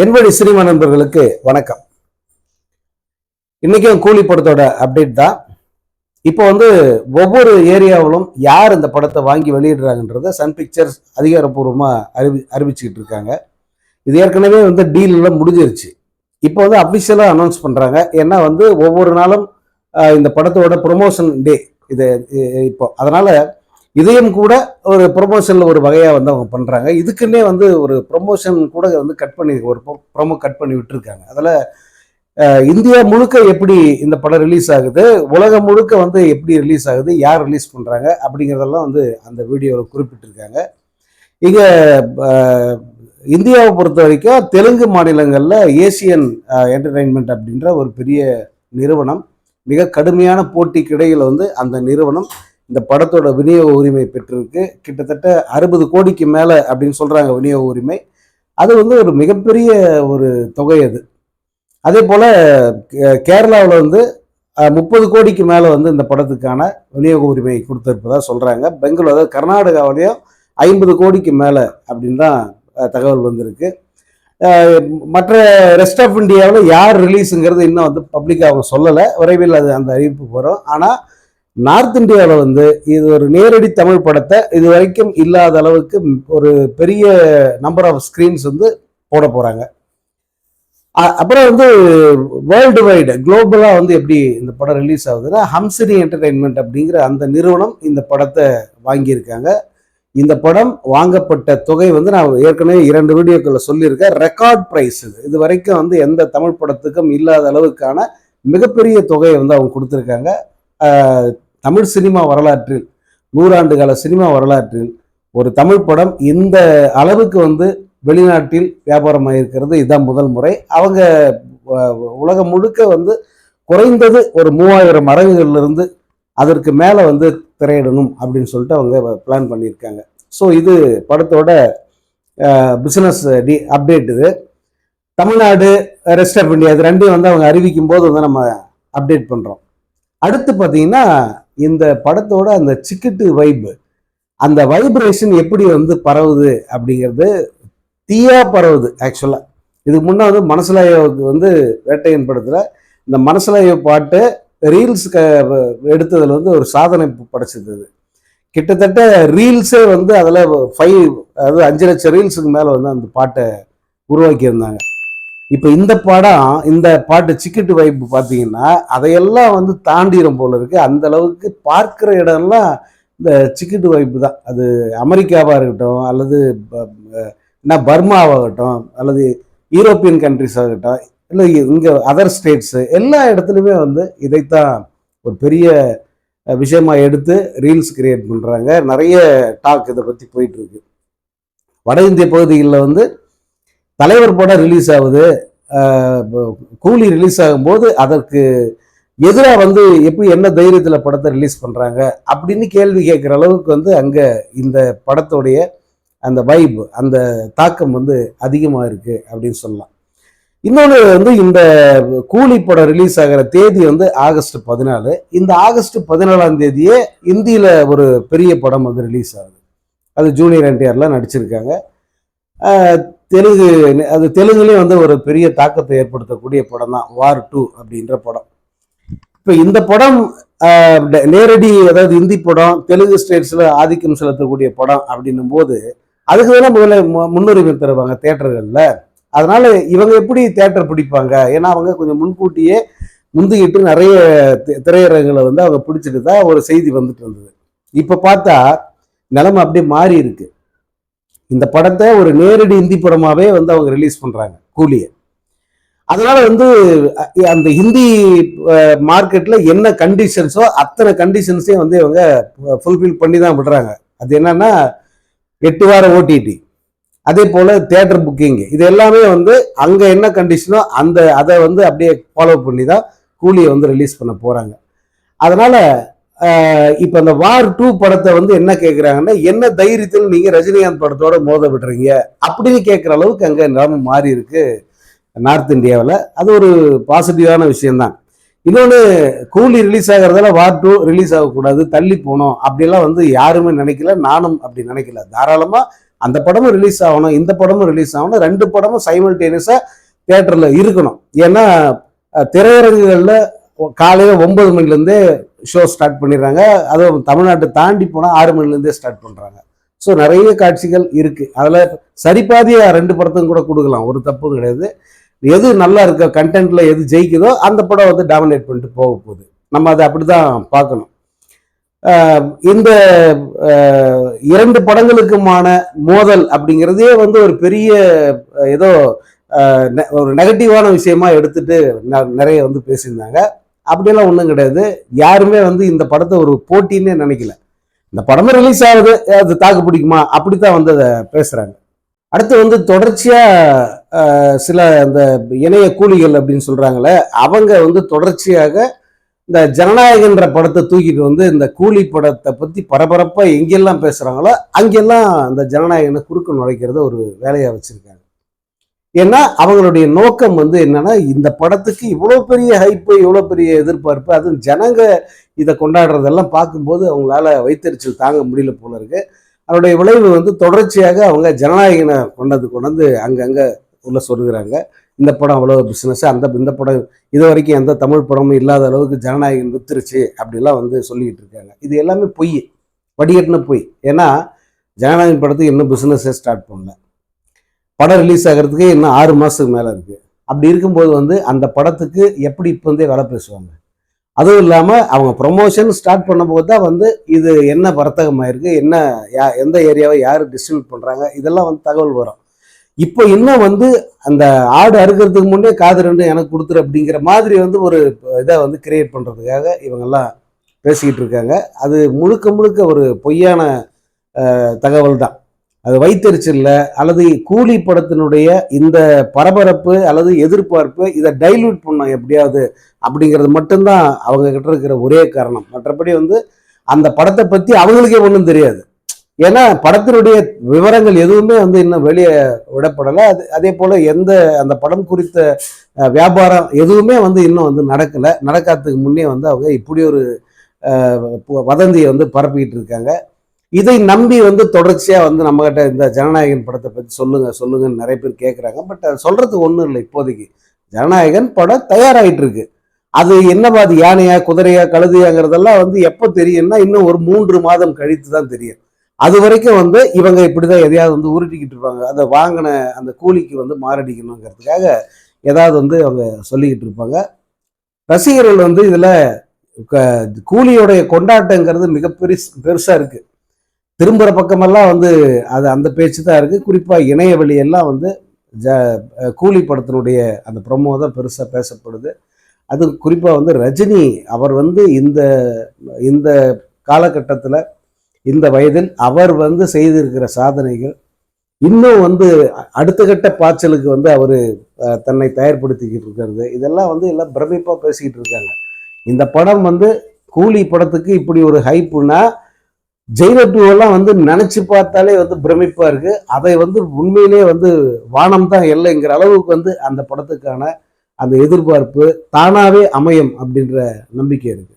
என்படி cinema நண்பர்களுக்கு வணக்கம். இன்னைக்கும் கூலி படத்தோட அப்டேட் தான். இப்போ வந்து ஒவ்வொரு ஏரியாவிலும் யார் இந்த படத்தை வாங்கி வெளியிடுறாங்கன்றத சன் பிக்சர்ஸ் அதிகாரப்பூர்வமாக அறிவி அறிவிச்சுக்கிட்டு இருக்காங்க. இது ஏற்கனவே வந்து டீல்லாம் முடிஞ்சிருச்சு. இப்போ வந்து அஃபிஷியலாக அனௌன்ஸ் பண்ணுறாங்க ஏன்னா வந்து ஒவ்வொரு நாளும் இந்த படத்தோட ப்ரொமோஷன் டே இது இப்போ. அதனால் இதையும் கூட ஒரு ப்ரொமோஷனில் ஒரு வகையாக வந்து அவங்க பண்ணுறாங்க இதுக்குன்னே வந்து ஒரு ப்ரொமோஷன் கூட வந்து கட் பண்ணி ஒரு ப்ரொமோ கட் பண்ணி விட்டுருக்காங்க. அதில் இந்தியா முழுக்க எப்படி இந்த படம் ரிலீஸ் ஆகுது உலகம் முழுக்க வந்து எப்படி ரிலீஸ் ஆகுது யார் ரிலீஸ் பண்ணுறாங்க அப்படிங்கிறதெல்லாம் வந்து அந்த வீடியோவில் குறிப்பிட்டிருக்காங்க. இங்கே இந்தியாவை பொறுத்த வரைக்கும் தெலுங்கு மாநிலங்களில் ஏசியன் என்டர்டெயின்மெண்ட் அப்படின்ற ஒரு பெரிய நிறுவனம் மிக கடுமையான போட்டிக்கு இடையில் வந்து அந்த நிறுவனம் இந்த படத்தோட விநியோக உரிமை பெற்றிருக்கு. கிட்டத்தட்ட அறுபது கோடிக்கு மேலே அப்படின்னு சொல்கிறாங்க விநியோக உரிமை. அது வந்து ஒரு மிகப்பெரிய ஒரு தொகை அது. அதே போல் கேரளாவில் வந்து முப்பது கோடிக்கு மேலே வந்து இந்த படத்துக்கான விநியோக உரிமை கொடுத்துருப்பதாக சொல்கிறாங்க பெங்களூர் அதாவது கர்நாடகாவிலையும் ஐம்பது கோடிக்கு மேலே அப்படின்னு தான் தகவல் வந்திருக்கு. மற்ற ரெஸ்ட் ஆஃப் இந்தியாவில் யார் ரிலீஸுங்கிறது இன்னும் வந்து பப்ளிக்காக அவங்க சொல்லலை. விரைவில் அது அந்த அறிவிப்பு வரும். ஆனால் நார்த் இந்தியாவில் வந்து இது ஒரு நேரடி தமிழ் படத்தை இது வரைக்கும் இல்லாத அளவுக்கு ஒரு பெரிய நம்பர் ஆஃப் ஸ்க்ரீன்ஸ் வந்து போட போகிறாங்க அப்புறம் வந்து வேர்ல்டு வைடு குளோபலாக வந்து எப்படி இந்த படம் ரிலீஸ் ஆகுதுன்னா ஹம்சினி என்டர்டைன்மெண்ட் அப்படிங்கிற அந்த நிறுவனம் இந்த படத்தை வாங்கியிருக்காங்க. இந்த படம் வாங்கப்பட்ட தொகை வந்து நான் ஏற்கனவே இரண்டு வீடியோக்களில் சொல்லியிருக்கேன். ரெக்கார்ட் ப்ரைஸ் இது. இது வரைக்கும் வந்து எந்த தமிழ் படத்துக்கும் இல்லாத அளவுக்கான மிகப்பெரிய தொகையை வந்து அவங்க கொடுத்துருக்காங்க. தமிழ் சினிமா வரலாற்றில் நூறாண்டு கால சினிமா வரலாற்றில் ஒரு தமிழ் படம் இந்த அளவுக்கு வந்து வெளிநாட்டில் வியாபாரம் ஆகிருக்கிறது இதுதான் முதல் முறை. அவங்க உலகம் முழுக்க வந்து குறைந்தது ஒரு மூவாயிரம் அரங்குகள்ல இருந்து அதற்கு மேலே வந்து திரையிடணும் அப்படின்னு சொல்லிட்டு அவங்க பிளான் பண்ணியிருக்காங்க. ஸோ இது படத்தோட பிஸ்னஸ் டி அப்டேட் இது. தமிழ்நாடு ரெஸ்ட் ஆஃப் இந்தியா இது ரெண்டையும் வந்து அவங்க அறிவிக்கும் போது வந்து நம்ம அப்டேட் பண்ணுறோம் அடுத்து பார்த்தீங்கன்னா இந்த படத்தோட அந்த சிக்கிட்டு வைப் அந்த வைப்ரேஷன் எப்படி வந்து பரவுது அப்படிங்கிறது தீயா பரவுது ஆக்சுவலாக இதுக்கு முன்னே வந்து மனசுலாயோவுக்கு வந்து வேட்டையன் படத்தில் இந்த மனசுலாயோ பாட்டு ரீல்ஸ் க எடுத்ததில் வந்து ஒரு சாதனை படைச்சது கிட்டத்தட்ட ரீல்ஸே வந்து அதில் ஃபைவ் அதாவது அஞ்சு லட்சம் ரீல்ஸுக்கு மேலே வந்து அந்த பாட்டை உருவாக்கியிருந்தாங்க. இப்போ இந்த படம் இந்த பாட்டு சிக்கிட்டு வைப்பு பார்த்தீங்கன்னா அதையெல்லாம் வந்து தாண்டிடும் போல இருக்கு. அந்த அளவுக்கு பார்க்குற இடம்லாம் இந்த சிக்கிட்டு வைப்பு தான். அது அமெரிக்காவாக இருக்கட்டும் அல்லது என்ன பர்மாவாகட்டும் அல்லது யூரோப்பியன் கண்ட்ரிஸ் ஆகட்டும் இல்லை இங்கே அதர் ஸ்டேட்ஸு எல்லா இடத்துலையுமே வந்து இதைத்தான் ஒரு பெரிய விஷயமா எடுத்து ரீல்ஸ் கிரியேட் பண்ணுறாங்க நிறைய டாக் இதை பற்றி போயிட்டுருக்கு வட இந்திய பகுதிகளில் வந்து தலைவர் படம் ரிலீஸ் ஆகுது. கூலி ரிலீஸ் ஆகும்போது அதற்கு எதிராக வந்து எப்படி என்ன தைரியத்தில் படத்தை ரிலீஸ் பண்ணுறாங்க அப்படின்னு கேள்வி கேட்குற அளவுக்கு வந்து அங்கே இந்த படத்துடைய அந்த வைப் அந்த தாக்கம் வந்து அதிகமாக இருக்குது அப்படின்னு சொல்லலாம். இன்னொன்று வந்து இந்த கூலி படம் ரிலீஸ் ஆகிற தேதி வந்து ஆகஸ்ட் பதினாலு. இந்த ஆகஸ்ட் பதினாலாம் தேதியே இந்தியில் ஒரு பெரிய படம் வந்து ரிலீஸ் ஆகுது. அது ஜூனியர் என்டிஆர்லாம் நடிச்சிருக்காங்க. தெலுங்கு அது தெலுங்குலேயும் வந்து ஒரு பெரிய தாக்கத்தை ஏற்படுத்தக்கூடிய படம் தான் வார் டூ அப்படின்ற படம். இப்போ இந்த படம் நேரடி அதாவது இந்தி படம் தெலுங்கு ஸ்டேட்ஸில் ஆதிக்கம் செலுத்தக்கூடிய படம் அப்படின்னும் போது அதுக்கு தானே முதல்ல மு- முன்னுரிமை தருவாங்க தேட்டர்களில். அதனால இவங்க எப்படி தேட்டர் பிடிப்பாங்க? ஏன்னா அவங்க கொஞ்சம் முன்கூட்டியே முந்திக்கிட்டு நிறைய திரையரங்களை திரையரங்குகளை வந்து அவங்க பிடிச்சிட்டு தான் ஒரு செய்தி வந்துட்டு இருந்தது. இப்போ பார்த்தா நிலைமை அப்படியே மாறி இருக்குது இந்த படத்தை ஒரு நேரடி இந்தி படமாகவே வந்து அவங்க ரிலீஸ் பண்ணுறாங்க கூலியை. அதனால வந்து அந்த ஹிந்தி மார்க்கெட்டில் என்ன கண்டிஷன்ஸோ அத்தனை கண்டிஷன்ஸையும் வந்து இவங்க ஃபுல்ஃபில் பண்ணி தான் விடுறாங்க. அது என்னன்னா எட்டு வாரம் ஓடிடி அதே போல் தேட்டர் புக்கிங் இது எல்லாமே வந்து அங்கே என்ன கண்டிஷனோ அந்த அதை வந்து அப்படியே ஃபாலோ பண்ணி தான் கூலியை வந்து ரிலீஸ் பண்ண போகிறாங்க அதனால் இப்போ அந்த வார் டூ படத்தை வந்து என்ன கேட்குறாங்கன்னா என்ன தைரியத்தில் நீங்கள் ரஜினிகாந்த் படத்தோட மோத விடுறீங்க? அப்படின்னு கேட்குற அளவுக்கு அங்கே நிலைமை மாறி இருக்கு நார்த் இந்தியாவில். அது ஒரு பாசிட்டிவான விஷயம்தான். இன்னொன்று கூலி ரிலீஸ் ஆகிறதால வார் டூ ரிலீஸ் ஆகக்கூடாது தள்ளி போகணும். அப்படிலாம் வந்து யாருமே நினைக்கல நானும் அப்படி நினைக்கல. தாராளமாக அந்த படமும் ரிலீஸ் ஆகணும் இந்த படமும் ரிலீஸ் ஆகணும் ரெண்டு படமும் சைமல்டேனியஸாக தேட்டரில் இருக்கணும். ஏன்னா திரையரங்குகளில் காலையில் ஒன்பது மணிலேருந்தே ஷோ ஸ்டார்ட் பண்ணிடுறாங்க. அதுவும் தமிழ்நாட்டை தாண்டி போனால் ஆறு மணிலேருந்தே ஸ்டார்ட் பண்ணுறாங்க ஸோ நிறைய காட்சிகள் இருக்குது அதில் சரிபாதியாக ரெண்டு படத்துக்கும் கூட கொடுக்கலாம். ஒரு தப்பும் கிடையாது. எது நல்லா இருக்க கண்டென்ட்டில் எது ஜெயிக்குதோ அந்த படம் வந்து டாமினேட் பண்ணிட்டு போக போகுது. நம்ம அதை அப்படி தான் பார்க்கணும் இந்த இரண்டு படங்களுக்குமான மோதல் அப்படிங்கிறதே வந்து ஒரு பெரிய ஏதோ நெ- ஒரு நெகட்டிவான விஷயமா எடுத்துட்டு ந- நிறைய வந்து பேசியிருந்தாங்க. அப்படியெல்லாம் ஒன்றும் கிடையாது. யாருமே வந்து இந்த படத்தை ஒரு போட்டின்னே நினைக்கல. இந்த படமே ரிலீஸ் ஆகுது அது தாக்கு பிடிக்குமா? அப்படித்தான் வந்து அதை பேசுகிறாங்க அடுத்து வந்து தொடர்ச்சியாக சில அந்த இணைய கூலிகள் அப்படின்னு சொல்கிறாங்களே அவங்க வந்து தொடர்ச்சியாக இந்த ஜனநாயகன்ற படத்தை தூக்கிட்டு வந்து இந்த கூலி படத்தை பற்றி பரபரப்பாக எங்கெல்லாம் பேசுகிறாங்களோ அங்கெல்லாம் இந்த ஜனநாயகனை குறுக்க நுழைக்கிறத ஒரு வேலையாக வச்சுருக்காங்க. ஏன்னா அவங்களுடைய நோக்கம் வந்து என்னன்னா இந்த படத்துக்கு இவ்வளோ பெரிய ஹைப்பு இவ்வளோ பெரிய எதிர்பார்ப்பு அதுவும் ஜனங்க இதை கொண்டாடுறதெல்லாம் பார்க்கும்போது அவங்களால வைத்தறிச்சல் தாங்க முடியல போல இருக்கு. அதனுடைய விளைவு வந்து தொடர்ச்சியாக அவங்க ஜனநாயகனை கொண்டது கொண்டாந்து அங்கங்கே உள்ள சொல்கிறாங்க இந்த படம் அவ்வளோ பிஸ்னஸ் அந்த இந்த படம் இது வரைக்கும் எந்த தமிழ் படமும் இல்லாத அளவுக்கு ஜனநாயகன் வித்துருச்சு அப்படிலாம் வந்து சொல்லிக்கிட்டு இருக்காங்க. இது எல்லாமே பொய் வடிகட்டின பொய். ஏன்னா ஜனநாயகன் படத்துக்கு இன்னும் பிஸ்னஸே ஸ்டார்ட் பண்ணல. படம் ரிலீஸ் ஆகிறதுக்கு இன்னும் ஆறு மாதத்துக்கு மேலே இருக்குது அப்படி இருக்கும்போது வந்து அந்த படத்துக்கு எப்படி இப்போ இருந்தே வேலை பேசுவாங்க? அதுவும் இல்லாமல் அவங்க ப்ரொமோஷன் ஸ்டார்ட் பண்ணும்போது தான் வந்து இது என்ன வர்த்தகமாயிருக்கு என்ன யா எந்த ஏரியாவை யார் டிஸ்ட்ரிபியூட் பண்ணுறாங்க இதெல்லாம் வந்து தகவல் வரும். இப்போ இன்னும் வந்து அந்த ஆடு அறுக்கிறதுக்கு முன்னே காது ரெண்டு எனக்கு கொடுத்துரு அப்படிங்கிற மாதிரி வந்து ஒரு இதை வந்து கிரியேட் பண்ணுறதுக்காக இவங்கெல்லாம் பேசிக்கிட்டு இருக்காங்க. அது முழுக்க முழுக்க ஒரு பொய்யான தகவல் தான் அது வைத்தறிச்சல்ல அல்லது கூலி படத்தினுடைய இந்த பரபரப்பு அல்லது எதிர்பார்ப்பு இதை டைல்யூட் பண்ணோம் எப்படியாவது அப்படிங்கிறது மட்டும்தான் அவங்க கிட்ட இருக்கிற ஒரே காரணம். மற்றபடி வந்து அந்த படத்தை பற்றி அவங்களுக்கே ஒன்றும் தெரியாது. ஏன்னா படத்தினுடைய விவரங்கள் எதுவுமே வந்து இன்னும் வெளியே விடப்படலை. அது அதே போல் எந்த அந்த படம் குறித்த வியாபாரம் எதுவுமே வந்து இன்னும் வந்து நடக்கலை. நடக்காததுக்கு முன்னே வந்து அவங்க இப்படி ஒரு வதந்தியை வந்து பரப்பிக்கிட்டு இருக்காங்க. இதை நம்பி வந்து தொடர்ச்சியாக வந்து நம்மகிட்ட இந்த ஜனநாயகன் படத்தை பற்றி சொல்லுங்கள் சொல்லுங்கன்னு நிறைய பேர் கேட்குறாங்க பட் அது சொல்கிறதுக்கு ஒன்றும் இல்லை. இப்போதைக்கு ஜனநாயகன் படம் தயாராகிட்டு இருக்கு அது என்னவா அது யானையா குதிரையா கழுதையாங்கிறதெல்லாம் வந்து எப்போ தெரியும்னா இன்னும் ஒரு மூன்று மாதம் கழித்து தான் தெரியும். அது வரைக்கும் வந்து இவங்க இப்படி தான் எதையாவது வந்து உருட்டிக்கிட்டு இருப்பாங்க. அதை வாங்கின அந்த கூலிக்கு வந்து மாரடிக்கணுங்கிறதுக்காக ஏதாவது வந்து அவங்க சொல்லிக்கிட்டு இருப்பாங்க. ரசிகர்கள் வந்து இதில் க- கூலியோடைய கொண்டாட்டங்கிறது மிக பெருசு பெருசாக இருக்குது திரும்புகிற பக்கமெல்லாம் வந்து அது அந்த பேச்சு தான் இருக்குது குறிப்பாக இணைய வழியெல்லாம் வந்து ஜ கூலி படத்தினுடைய அந்த ப்ரொமோ தான் பெருசாக பேசப்படுது. அது குறிப்பாக வந்து ரஜினி அவர் வந்து இந்த இந்த காலகட்டத்தில் இந்த வயதில் அவர் வந்து செய்திருக்கிற சாதனைகள் இன்னும் வந்து அடுத்த கட்ட பாய்ச்சலுக்கு வந்து அவர் தன்னை தயார்படுத்திக்கிட்டு இருக்கிறது. இதெல்லாம் வந்து எல்லாம் பிரமிப்பாக பேசிக்கிட்டு இருக்காங்க. இந்த படம் வந்து கூலி படத்துக்கு இப்படி ஒரு ஹைப்புனா ஜெயிலர் டூ எல்லாம் வந்து நினைச்சு பார்த்தாலே வந்து பிரமிப்பா இருக்கு. அதை வந்து உண்மையிலே வந்து வானம் தான் இல்லைங்கிற அளவுக்கு வந்து அந்த படத்துக்கான அந்த எதிர்பார்ப்பு தானாவே அமையும் அப்படின்ற நம்பிக்கை இருக்கு.